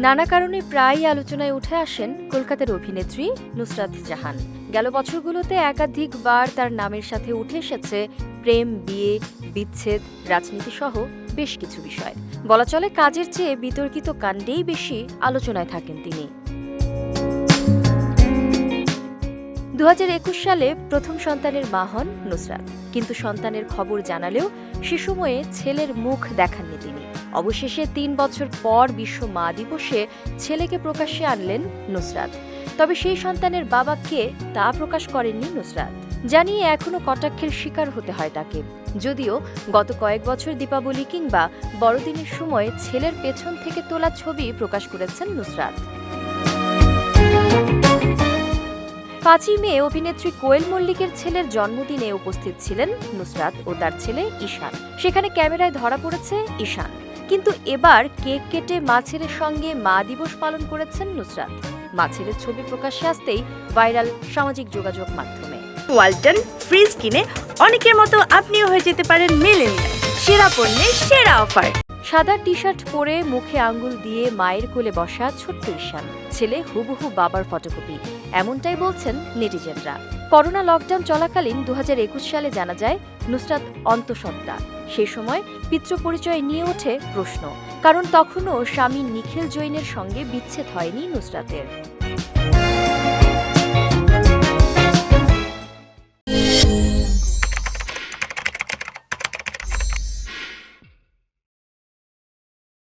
নানা কারণে প্রায়ই আলোচনায় উঠে আসেন কলকাতার অভিনেত্রী নুসরাত জাহান। গেল বছরগুলোতে একাধিকবার তার নামের সাথে উঠে এসেছে প্রেম, বিয়ে, বিচ্ছেদ রাজনীতি সহ বেশ কিছু বিষয়। বলা চলে কাজের চেয়ে বিতর্কিত কাণ্ডেই বেশি আলোচনায় থাকেন তিনি। দু হাজার একুশ সালে প্রথম সন্তানের মা হন নুসরাত। কিন্তু সন্তানের খবর জানালেও সে সময়ে ছেলের মুখ দেখাননি তিনি। অবশেষে তিন বছর পর বিশ্ব মা দিবসে ছেলেকে প্রকাশ্যে আনলেন নুসরাত। তবে সেই সন্তানের বাবা কে তা প্রকাশ করেননি নুসরাত। জানিয়ে এখনও কটাক্ষের শিকার হতে হয় তাকে। যদিও গত কয়েক বছর দীপাবলি কিংবা বড়দিনের সময় ছেলের পেছন থেকে তোলা ছবি প্রকাশ করেছেন নুসরাত। পাঁচই মে অভিনেত্রী কোয়েল মল্লিকের ছেলের জন্মদিনে উপস্থিত ছিলেন নুসরাত ও তার ছেলে ঈশান। সেখানে ক্যামেরায় ধরা পড়েছে ঈশান। কিন্তু এবার কেক কেটে মা ছেলের সঙ্গে মা দিবস পালন করেছেন নুসরাত। মা ছেলের ছবি প্রকাশ্যে আসতেই ভাইরাল সামাজিক যোগাযোগ মাধ্যমে। ওয়ালটন ফ্রিজ কিনে অনেকের মতো আপনিও হয়ে যেতে পারেন মিলেনিয়াল। সেরা পণ্যের সেরা অফার। সাদা টি শার্ট পরে মুখে আঙ্গুল দিয়ে মায়ের কোলে বসা ছোট্ট ঈশান। ছেলে হুবহু বাবার ফটোকপি। এমনটাই বলছেন নেটিজেনরা। করোনা লকডাউন চলাকালীন দু হাজার একুশ সালে জানা যায়, নুসরাত অন্তঃসত্ত্বা। সে সময় পিতৃ পরিচয় নিয়ে ওঠে প্রশ্ন। কারণ তখনও স্বামী নিখিল জৈনের সঙ্গে বিচ্ছেদ হয়নি নুসরাতের।